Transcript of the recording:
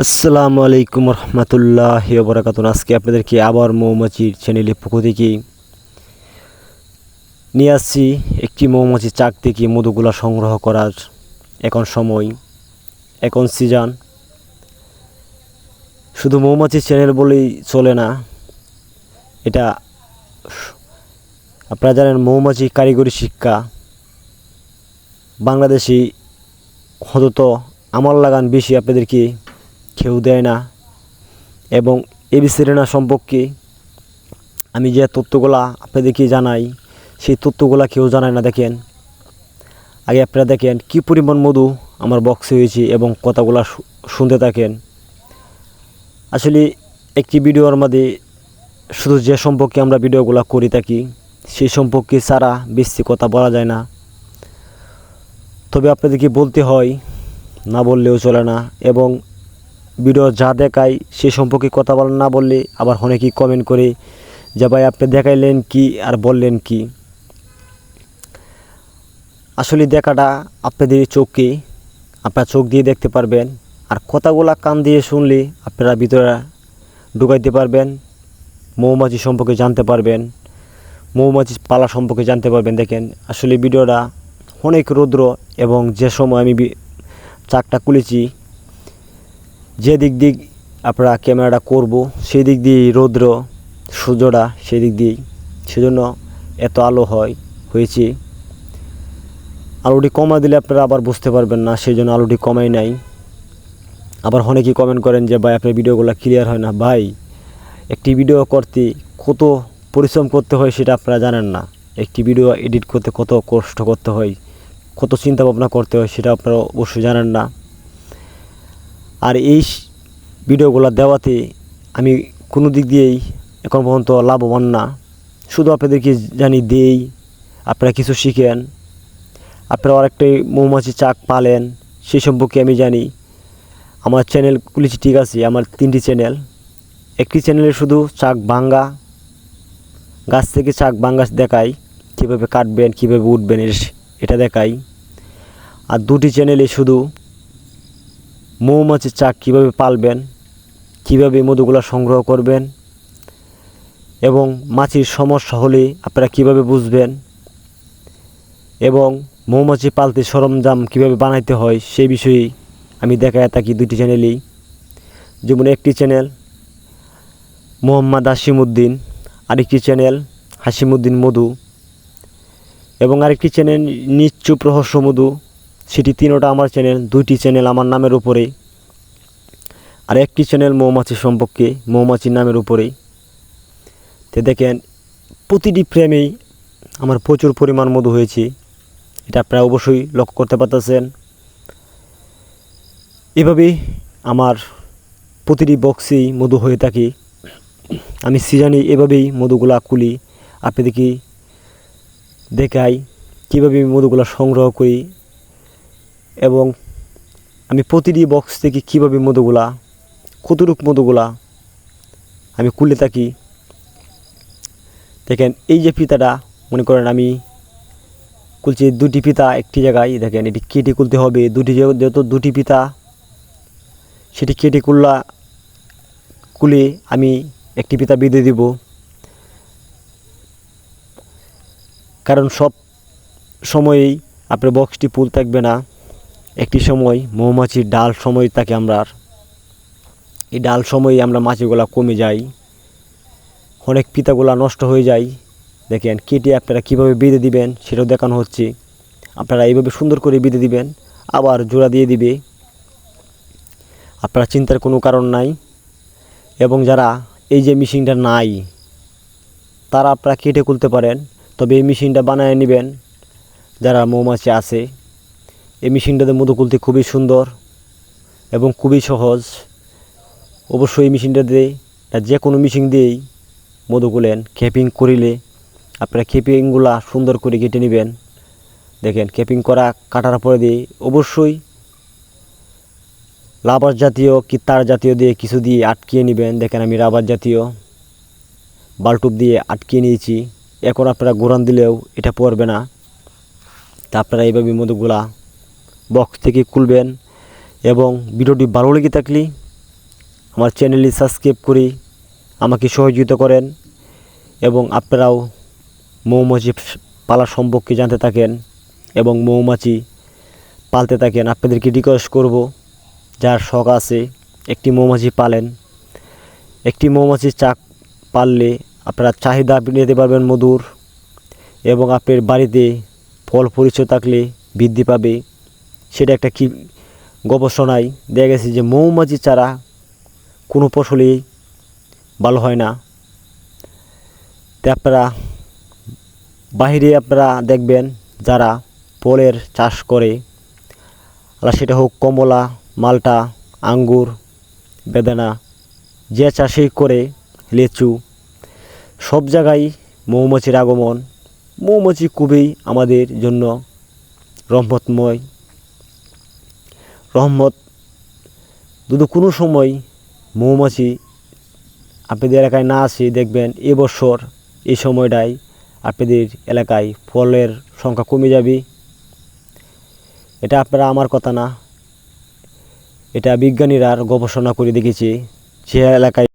আসসালামু আলাইকুম রহমতুল্লাহ বরাকাতুন আজকে আপনাদেরকে আবার মৌমাছির চ্যানেলে পক্ষ থেকে নিয়ে আসছি একটি মৌমাছি চাক থেকে মধুগুলা সংগ্রহ করার এখন সময়, এখন সিজন শুধু মৌমাছির চ্যানেল বলেই চলে না, এটা আপনারা জানেন মৌমাছি কারিগরি শিক্ষা, বাংলাদেশি অন্তত আমার লাগান বেশি আপনাদেরকে কেউ দেয় না। এবং এবিসি রেনা সম্পর্কে আমি যে তথ্যগুলা আপনাদেরকে জানাই, সেই তথ্যগুলা কেউ জানায় না, দেখেন। আগে আপনারা দেখেন কি পরিমাণ মধু আমার বক্সে হয়েছে এবং কথাগুলা শুনতে থাকেন। আসলে একটি ভিডিওর মধ্যে শুধু যে সম্পর্কে আমরা ভিডিওগুলো করে থাকি, সেই সম্পর্কে ছাড়া বেশি কথা বলা যায় না। তবে আপনাদেরকে বলতে হয়, না বললেও চলে না। এবং ভিডিও যা দেখায় সে সম্পর্কে কথা বলেন না বললে আবার অনেকেই কমেন্ট করে যে, ভাই, আপনি দেখাইলেন কি আর বললেন কি? আসলে দেখাটা আপনাদের চোখকে, আপনার চোখ দিয়ে দেখতে পারবেন আর কথাগুলা কান দিয়ে শুনলে আপনারা ভিতরে ঢুকাইতে পারবেন, মৌমাছি সম্পর্কে জানতে পারবেন, মৌমাছি পালা সম্পর্কে জানতে পারবেন। দেখেন, আসলে ভিডিওটা অনেক রৌদ্র এবং যে সময় আমি চাকটা খুলেছি যে দিক দিক আপনারা ক্যামেরাটা করব, সেই দিক দিয়ে রৌদ্র, সূর্যটা সেই দিক দিয়েই। সেজন্য এত আলো হয়, হয়েছে। আলোটি কমা দিলে আপনারা আবার বুঝতে পারবেন না সেই জন্য আলোটি কমাই নাই। আবার অনেকেই কমেন্ট করেন যে, ভাই, আপনার ভিডিওগুলো ক্লিয়ার হয় না। ভাই, একটি ভিডিও করতে কত পরিশ্রম করতে হয় সেটা আপনারা জানেন না। একটি ভিডিও এডিট করতে কত কষ্ট করতে হয়, কত চিন্তা ভাবনা করতে হয় সেটা আপনারা অবশ্যই জানেন না। আর এই ভিডিওগুলো দেওয়াতে আমি কোনো দিক দিয়েই এখন পর্যন্ত লাভবান না। শুধু আপনাদেরকে জানি দেই, আপনারা কিছু শিখেন, আপনারা আরেকটা মৌমাছি চাক পালেন সেই সম্পর্কে আমি জানি। আমার চ্যানেল খুলেছি ঠিক আছে, আমার তিনটি চ্যানেল। একটি চ্যানেলে শুধু চাক ভাঙ্গা, গাছ থেকে চাক ভাঙ্গা দেখাই, কীভাবে কাটবেন, কীভাবে উঠবেন, এটা দেখাই। আর দুটি চ্যানেলে শুধু মৌমাছির চাক কীভাবে পালবেন, কীভাবে মধুগুলা সংগ্রহ করবেন এবং মাছির সমস্যা হলে আপনারা কীভাবে বুঝবেন এবং মৌমাছি পালতে সরঞ্জাম কীভাবে বানাইতে হয় সেই বিষয়ে আমি দেখায় থাকি দুটি চ্যানেলেই। যেমন একটি চ্যানেল মোহাম্মদ হাসিমুদ্দিন আরেকটি চ্যানেল হাসিমুদ্দিন মধু এবং আরেকটি চ্যানেল নিশ্চুপ রহস্য মধু। সেটি তিনোটা আমার চ্যানেল দুইটি চ্যানেল আমার নামের উপরে আর একটি চ্যানেল মৌমাছি সম্পর্কে মৌমাছির নামের উপরেই। তো দেখেন, প্রতিটি ফ্রেমেই আমার প্রচুর পরিমাণ মধু হয়েছে। এটা আপনারা অবশ্যই লক্ষ্য করতে পারতেছেন। এভাবেই আমার প্রতিটি বক্সেই মধু হয়ে থাকে। আমি সিজানি এভাবেই মধুগুলা কুলি আপনাদেরকে দেখাই কীভাবে মধুগুলা সংগ্রহ করি। এবং আমি প্রতিটি বক্স থেকে কীভাবে মধুগুলা, কতটুক মধুগুলা আমি কুলে থাকি। দেখেন, এই যে ফিতাটা, মনে করেন আমি কুলছি দুটি পিতা একটি জায়গায়। দেখেন, এটি কেটে কুলতে হবে। দুটি যেহেতু দুটি পিতা সেটি কেটে কুললা কুলে আমি একটি পিতা বেঁধে দিব। কারণ সব সময়েই আপনার বক্সটি ফুল থাকবে না। একটি সময় মৌমাছির ডাল সময় থাকে আমরা এই ডাল সময়ে আমরা মাছিগুলা কমে যাই। অনেক পিতাগুলা নষ্ট হয়ে যায় দেখেন, কেটে আপনারা কীভাবে বেঁধে দিবেন সেটাও দেখানো হচ্ছে। আপনারা এইভাবে সুন্দর করে বেঁধে দিবেন, আবার জোড়া দিয়ে দিবে। আপনারা চিন্তার কোনো কারণ নাই। এবং যারা এই যে মেশিনটা নাই, তারা আপনারা কেটে খুলতে পারেন। তবে এই মেশিনটা বানায় নেবেন। যারা মৌমাছি আছে এই মেশিনটাতে মধু খুলতে খুবই সুন্দর এবং খুবই সহজ। অবশ্যই এই মেশিনটা দিয়ে যে কোনো মেশিন দিয়েই মধু কুলেন ক্যাপিং করিলে আপনারা খেপিংগুলা সুন্দর করে কেটে নেবেন। দেখেন, ক্যাপিং করা, কাটার পরে দিয়ে অবশ্যই রাবার জাতীয় কি তার জাতীয় দিয়ে কিছু দিয়ে আটকিয়ে নেবেন। দেখেন, আমি রাবার জাতীয় বালটুপ দিয়ে আটকিয়ে নিয়েছি। এখন আপনারা গোরান দিলেও এটা পড়বে না। তা আপনারা এইভাবে মধুগুলা বক্স থেকে খুলবেন এবং ভিডিওটি ভালো লেগে থাকলে আমার চ্যানেলটি সাবস্ক্রাইব করে আমাকে সহযোগিতা করেন এবং আপনারাও মৌমাছি পালা সম্পর্কে জানতে থাকেন এবং মৌমাছি পালতে থাকেন। আপনাদেরকে রিকোয়েস্ট করব, যার শখ আছে একটি মৌমাছি পালেন। একটি মৌমাছির চাক পাললে আপনারা চাহিদা নিতে পারবেন মধুর এবং আপনার বাড়িতে ফল পরিচয় থাকলে বৃদ্ধি পাবে। সেটা একটা কি গবেষণায় দেখা গেছে যে মৌমাছি ছাড়া কোনো ফসলই ভালো হয় না। তা আপনারা বাইরে আপনারা দেখবেন যারা ফলের চাষ করে আর সেটা হোক কমলা, মালটা, আঙ্গুর, বেদানা, যে চাষই করে, লিচু, সব জায়গায় মৌমাছির আগমন। মৌমাছি খুবই আমাদের জন্য রহমতময়। রহমত। যদি কোনো সময় মৌমাছি আপনাদের এলাকায় না আসে, দেখবেন এবছর এই সময়টায় আপনাদের এলাকায় ফলের সংখ্যা কমে যাবে। এটা আপনারা আমার কথা না, এটা বিজ্ঞানীরা গবেষণা করে দেখেছে যে এলাকায়